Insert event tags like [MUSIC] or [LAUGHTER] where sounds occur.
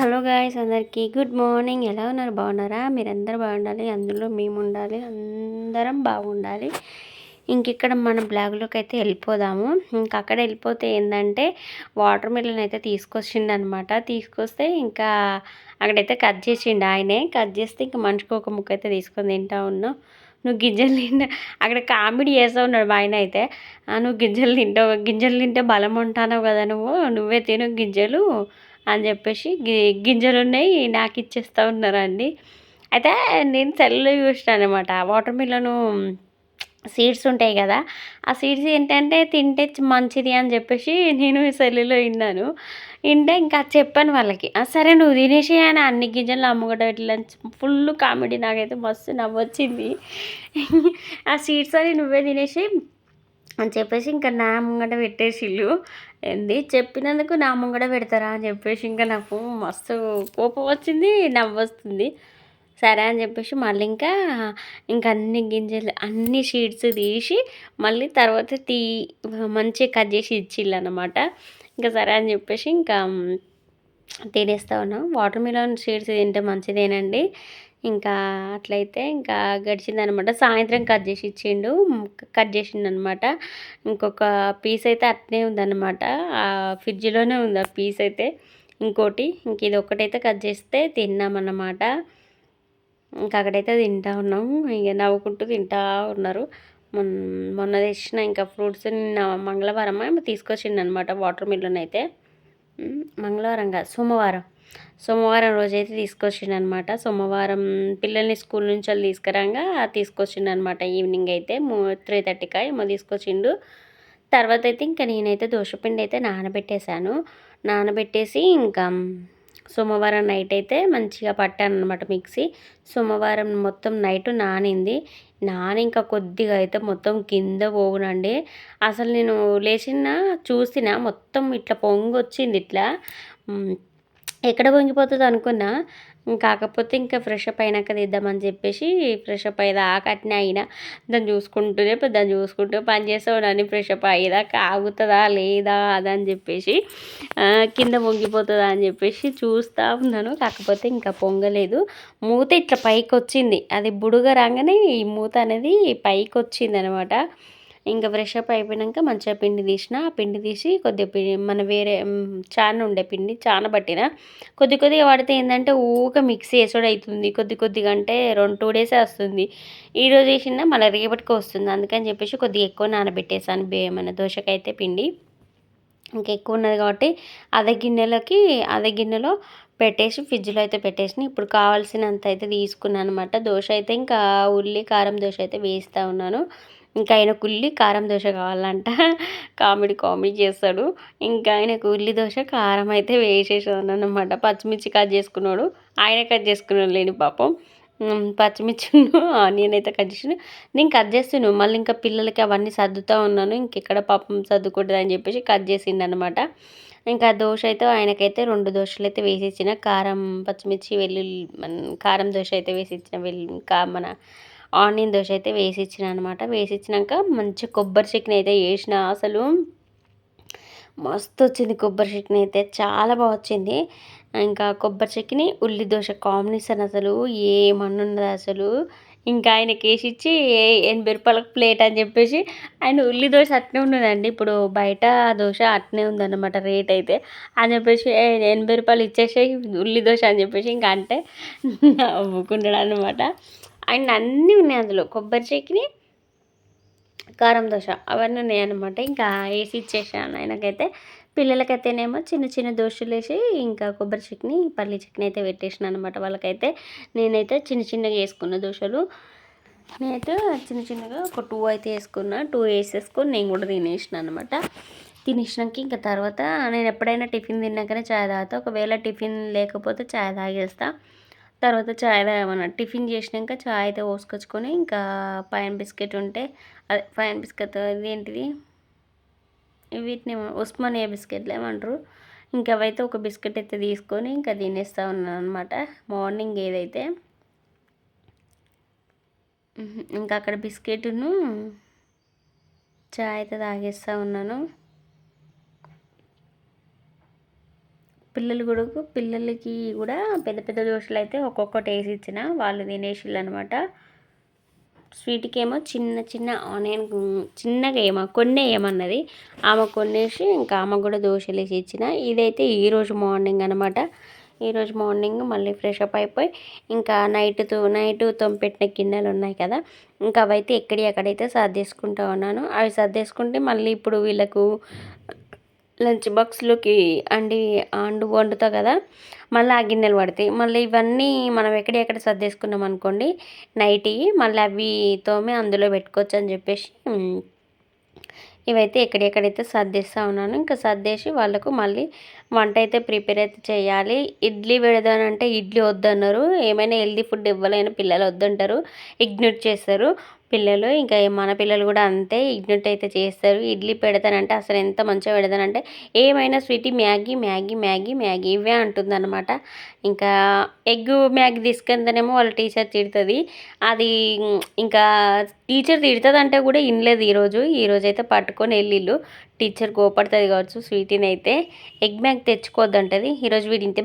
Hello guys అందరికీ good morning. ఎలా ఉన్నారు? బాగున్నారా? మీరందరూ బాగుండాలి. అందులో మేము ఉండాలి అందరం బాగుండాలి. ఇంకిక్కడ మనం బ్లాగ్లోకి అయితే వెళ్ళిపోదాము. ఇంక అక్కడ వెళ్ళిపోతే ఏంటంటే వాటర్ మిలన్ అయితే తీసుకొచ్చిండు అనమాట తీసుకొస్తే ఇంకా అక్కడైతే కట్ చేసిండు ఆయనే. కట్ చేస్తే ఇంకా మనిషికి ఒక ముక్క అయితే తీసుకొని తింటా ఉన్నావు నువ్వు గింజలు తింటా అక్కడ కామెడీ చేస్తూ ఉన్నాడు మా ఆయన అయితే. నువ్వు గింజలు తింటావు గింజలు తింటే బలం ఉంటానవు కదా నువ్వు. నువ్వే తిను గింజలు. అని చెప్పేసి గింజలు ఉన్నాయి నాకు ఇచ్చేస్తూ ఉన్నారండి. అయితే నేను సెల్లో చూసినాను అనమాట వాటర్ మిలను సీడ్స్ ఉంటాయి కదా ఆ సీడ్స్ ఏంటంటే తింటే మంచిది అని చెప్పేసి నేను సెల్లులో విన్నాను. వింటే ఇంకా చెప్పాను వాళ్ళకి సరే నువ్వు తినేసి అని అన్ని గింజలు అమ్ముకోవడం ఇట్లా ఫుల్ కామెడీ నాకైతే మస్తు నవ్వొచ్చింది. ఆ సీడ్స్ అని నువ్వే తినేసి అని చెప్పేసి ఇంకా నా ముంగట పెట్టేసిళ్ళు. ఏంది? చెప్పినందుకు నా ముంగట పెడతారా అని చెప్పేసి ఇంకా నాకు మస్తు కోపం వచ్చింది నవ్వొస్తుంది సరే అని చెప్పేసి మళ్ళీ ఇంకా ఇంకా అన్ని గింజలు అన్ని షీట్స్ తీసి మళ్ళీ తర్వాత తీ మంచిగా కట్ చేసి ఇచ్చిళ్ళు అనమాట ఇంకా సరే అని చెప్పేసి ఇంకా తినేస్తా ఉన్నాం. వాటర్ మిలన్ షీడ్స్ తింటే మంచిదేనండి. ఇంకా అట్లయితే ఇంకా గడిచిందనమాట సాయంత్రం కట్ చేసి ఇచ్చిండు కట్ చేసిండనమాట ఇంకొక పీస్ అయితే అట్నే ఉందన్నమాట. ఫ్రిడ్జ్లోనే ఉంది ఆ పీస్ అయితే. ఇంకోటి ఇంక ఇది ఒకటైతే కట్ చేస్తే తిన్నామన్నమాట. ఇంకా అక్కడైతే తింటా ఉన్నాం. ఇక నవ్వుకుంటూ తింటా ఉన్నారు. మొన్న మొన్న తెచ్చిన ఇంకా ఫ్రూట్స్ నిన్న మంగళవారం తీసుకొచ్చిండనమాట వాటర్ మిల్లన్ అయితే మంగళవారం కాదు సోమవారం. సోమవారం రోజైతే తీసుకొచ్చిండు అనమాట సోమవారం పిల్లల్ని స్కూల్ నుంచి వాళ్ళు తీసుకురాగా తీసుకొచ్చిండు అనమాట ఈవినింగ్ అయితే త్రీ థర్టీకి ఏమో తీసుకొచ్చిండు. తర్వాత అయితే ఇంకా నేనైతే దోశపిండి అయితే నానబెట్టేశాను. నానబెట్టేసి ఇంకా సోమవారం నైట్ అయితే మంచిగా పట్టాను అనమాట మిక్సీ. సోమవారం మొత్తం నైట్ నానింది. నాని ఇంకా కొద్దిగా అయితే మొత్తం కింద పోగునండి అసలు నేను లేచిన చూసిన మొత్తం ఇట్లా పొంగి వచ్చింది ఇట్లా ఎక్కడ పొంగిపోతుంది అనుకున్నా. కాకపోతే ఇంకా ఫ్రెష్ అప్ అయినాక తీద్దామని చెప్పేసి ఫ్రెష్ అప్ అయ్యేదాకా అట్నే అయినా. దాన్ని చూసుకుంటూనే దాన్ని చూసుకుంటూ పని చేసేవాడిని ఫ్రెష్ అప్ అయ్యేదాకా ఆగుతుందా లేదా అదని చెప్పేసి కింద పొంగిపోతుందా అని చెప్పేసి చూస్తూ ఉన్నాను. కాకపోతే ఇంకా పొంగలేదు. మూత ఇట్లా పైకి వచ్చింది అది బుడుగ రాగానే ఈ మూత అనేది పైకి వచ్చింది అనమాట ఇంకా ఫ్రెష్ అప్ అయిపోయాక మంచిగా పిండి తీసిన ఆ పిండి తీసి కొద్దిగా పిండి మన వేరే చాలా ఉండే పిండి చాలా పట్టిన. కొద్ది కొద్దిగా పడితే ఏంటంటే ఊక మిక్సీ వేసోడవుతుంది అవుతుంది కొద్ది కొద్దిగా అంటే రెండు టూ డేసే వస్తుంది. ఈరోజు వేసిన మళ్ళీ రేపటికి వస్తుంది. అందుకని చెప్పేసి కొద్దిగా ఎక్కువ నానబెట్టేసాను బే మన దోశకైతే పిండి. ఇంకా ఎక్కువ ఉన్నది కాబట్టి అదే గిన్నెలకి అదే గిన్నెలో పెట్టేసి ఫ్రిడ్జ్లో అయితే పెట్టేసి ఇప్పుడు కావాల్సినంత అయితే తీసుకున్నాను అనమాట దోశ అయితే ఇంకా ఉల్లి కారం దోశ అయితే వేస్తూ ఉన్నాను. ఇంకా ఆయనకు ఉల్లి కారం దోశ కావాలంట. కామెడీ కామెడీ చేస్తాడు. ఇంకా ఆయనకు ఉల్లి దోశ కారం అయితే వేసేసాను అనమాట పచ్చిమిర్చి కట్ చేసుకున్నాడు. ఆయన కట్ చేసుకున్నాడు లేని పాపం. పచ్చిమిర్చి [LAUGHS] ఆనియన్ అయితే కట్ చేసిన నేను కట్ చేస్తున్నాను మళ్ళీ ఇంకా పిల్లలకి అవన్నీ సర్దుతూ ఉన్నాను. ఇంకెక్కడ పాపం సర్దుకుంటుంది అని చెప్పేసి కట్ చేసిండు అనమాట ఇంకా దోశ అయితే ఆయనకైతే రెండు దోశలు అయితే వేసి ఇచ్చిన కారం పచ్చిమిర్చి వెల్లుల్లి కారం దోశ అయితే వేసి ఇచ్చిన వెల్లు మన ఆనియన్ దోశ అయితే వేసి ఇచ్చిన అనమాట వేసి ఇచ్చినాక మంచి కొబ్బరి చట్నీ అయితే వేసిన అసలు. మస్తు వచ్చింది కొబ్బరి చట్నీ అయితే చాలా బాగా వచ్చింది. ఇంకా కొబ్బరి చట్నీ ఉల్లి దోశ కాంబినేషన్ అసలు ఏమన్నున్నది అసలు. ఇంకా ఆయనకి వేసి ఇచ్చి ఎనభై రూపాయలకు ప్లేట్ అని చెప్పేసి ఆయన ఉల్లి దోశ అట్నే ఉన్నదండి. ఇప్పుడు బయట దోశ అట్నే ఉందన్నమాట రేట్ అయితే. అని చెప్పేసి ఎనభై రూపాయలు ఇచ్చేసి ఉల్లి దోశ అని చెప్పేసి ఇంకా అంటే నవ్వుకున్నాడు అనమాట అండ్ అన్నీ ఉన్నాయి అందులో. కొబ్బరి చట్నీ కారం దోశ అవన్నీ ఉన్నాయన్నమాట. ఇంకా వేసి ఇచ్చేసాను ఆయనకైతే. పిల్లలకైతేనేమో చిన్న చిన్న దోశలు వేసి ఇంకా కొబ్బరి చట్నీ పల్లి చట్నీ అయితే పెట్టేసిన అనమాట వాళ్ళకైతే. నేనైతే చిన్న చిన్నగా వేసుకున్న దోశలు. నేనైతే చిన్న చిన్నగా ఒక టూ అయితే వేసుకున్నా. టూ వేసేసుకొని నేను కూడా తినేసిన అనమాట తినేసినాక ఇంకా తర్వాత నేను ఎప్పుడైనా టిఫిన్ తిన్నాకనే చాయ్ తాగుతా. ఒకవేళ టిఫిన్ లేకపోతే చాయ్ తాగేస్తాను తర్వాత చాయ్ తాగమన్నా టిఫిన్ చేసినాక చాయ్ అయితే పోసుకొచ్చుకొని ఇంకా పైన బిస్కెట్ ఉంటే అదే పైన బిస్కెట్ ఏంటిది వీటిని ఉస్మానియా బిస్కెట్లు ఏమంటారు? ఇంకా అవైతే ఒక బిస్కెట్ అయితే తీసుకొని ఇంకా తినేస్తూ ఉన్నాను అనమాట మార్నింగ్ ఏదైతే. ఇంకా అక్కడ బిస్కెట్ను చాయ్ అయితే తాగేస్తూ ఉన్నాను. పిల్లలు కూడా పిల్లలకి కూడా పెద్ద పెద్ద దోశలు అయితే ఒక్కొక్కటి వేసి ఇచ్చిన. వాళ్ళు తినేసిళ్ళు అనమాట స్వీట్కి ఏమో చిన్న చిన్న ఆనియన్ చిన్నగా ఏమో కొన్ని ఏమన్నది. ఆమె కొన్నేసి ఇంకా ఆమె కూడా దోశలు వేసి ఇచ్చిన. ఇదైతే ఈరోజు మార్నింగ్ అనమాట ఈరోజు మార్నింగ్ మళ్ళీ ఫ్రెష్ అప్ అయిపోయి ఇంకా నైట్ నైట్ తొంపెట్టిన గిన్నెలు ఉన్నాయి కదా ఇంకా అవైతే ఎక్కడి అక్కడైతే సర్దేసుకుంటా ఉన్నాను. అవి సర్దేసుకుంటే మళ్ళీ ఇప్పుడు వీళ్ళకు లంచ్ బాక్స్లోకి అండి అండు వండుతా కదా మళ్ళీ ఆ గిన్నెలు పడతాయి. మళ్ళీ ఇవన్నీ మనం ఎక్కడెక్కడ సర్దేసుకున్నాం అనుకోండి నైట్ మళ్ళీ అవి తోమే అందులో పెట్టుకోవచ్చు అని చెప్పేసి ఇవైతే ఎక్కడెక్కడైతే సర్దేస్తూ ఉన్నాను ఇంకా సర్దేసి వాళ్ళకు మళ్ళీ వంట అయితే ప్రిపేర్ అయితే చేయాలి. ఇడ్లీ పెడదానంటే ఇడ్లీ వద్దన్నారు. ఏమైనా హెల్దీ ఫుడ్ ఇవ్వలేని పిల్లలు వద్దంటారు ఇగ్నోర్ చేస్తారు. పిల్లలు ఇంకా మన పిల్లలు కూడా అంతే ఇగ్నెట్ అయితే చేస్తారు. ఇడ్లీ పెడతానంటే అసలు ఎంత మంచిగా పెడతానంటే ఏమైనా sweet Maggi Maggi Maggi Maggi ఇవే అంటుందన్నమాట. ఇంకా ఎగ్ మ్యాగీ తీసుకెళ్తేనేమో వాళ్ళ టీచర్ తిడుతుంది. అది ఇంకా టీచర్ తిడుతుంది అంటే కూడా వినలేదు ఈరోజు. ఈరోజు అయితే పట్టుకొని వెళ్ళిళ్ళు టీచర్ కోపడుతుంది కావచ్చు స్వీటీని అయితే. ఎగ్ మ్యాగ్ తెచ్చుకోవద్దంటది. ఈరోజు వీడింతే